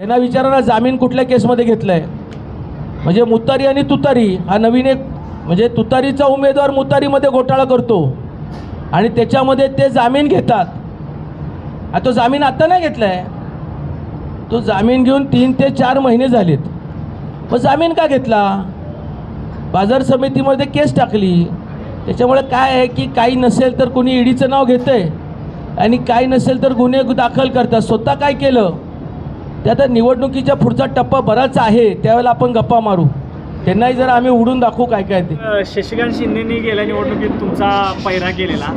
त्यांना विचारायला जामीन कुठल्या केसमध्ये घेतला आहे म्हणजे मुतारी आणि तुतारी हा नवीन एक म्हणजे तुतारीचा उमेदवार मुतारीमध्ये घोटाळा करतो. आणि त्याच्यामध्ये ते जामीन घेतात. आता तो जामीन आत्ता नाही घेतला आहे तो जामीन घेऊन तीन ते चार महिने झालेत. मग जामीन का घेतला? बाजार समितीमध्ये केस टाकली. त्याच्यामुळे काय आहे की काही नसेल तर कोणी ईडीचं नाव घेतं आहे आणि काही नसेल तर गुन्हे दाखल करतात. स्वतः काय केलं? ते आता निवडणुकीच्या पुढचा टप्पा बराच आहे त्यावेळेला आपण गप्पा मारू. त्यांनाही जर आम्ही उडून दाखवू काय काय ते. शशिकांत शिंदेनी गेल्या निवडणुकीत तुमचा पैरा केलेला.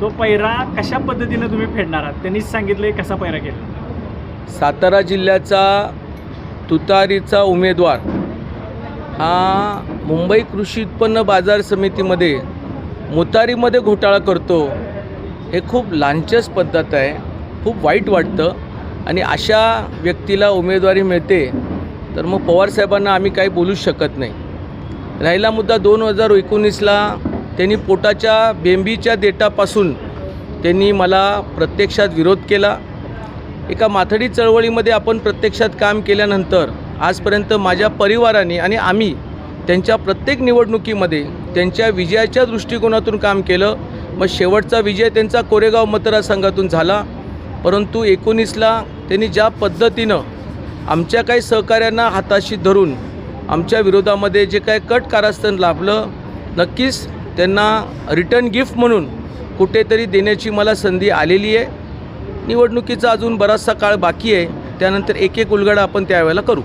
तो पैरा कशा पद्धतीनं तुम्ही फेडणार आहात? त्यांनीच सांगितलंय कसा पैरा केला. सातारा जिल्ह्याचा तुतारीचा उमेदवार हा मुंबई कृषी उत्पन्न बाजार समितीमध्ये मुतारीमध्ये घोटाळा करतो हे खूप लांछस पद्धत आहे. खूप वाईट वाटतं. आणि अशा व्यक्तीला उमेदवारी मिळते तर मग पवारसाहेबांना आम्ही काही बोलूच शकत नाही. राहिला मुद्दा दोन हजार एकोणीसला त्यांनी पोटाच्या बेंबीच्या देटापासून त्यांनी मला प्रत्यक्षात विरोध केला. एका माथडी चळवळीमध्ये आपण प्रत्यक्षात काम केल्यानंतर आजपर्यंत माझ्या परिवाराने आणि आम्ही त्यांच्या प्रत्येक निवडणुकीमध्ये त्यांच्या विजयाच्या दृष्टिकोनातून काम केलं. मग शेवटचा विजय त्यांचा कोरेगाव मतदारसंघातून झाला. परंतु एकोणीसला त्यांनी ज्या पद्धतीनं आमच्या काही सहकाऱ्यांना हाताशी धरून आमच्या विरोधामध्ये जे काय कट कारस्थान लाभलं नक्कीच त्यांना रिटर्न गिफ्ट म्हणून कुठेतरी देण्याची मला संधी आलेली आहे. निवडणुकीचा अजून बराचसा काळ बाकी आहे. त्यानंतर एक एक उलगडा आपण त्यावेळेला करू.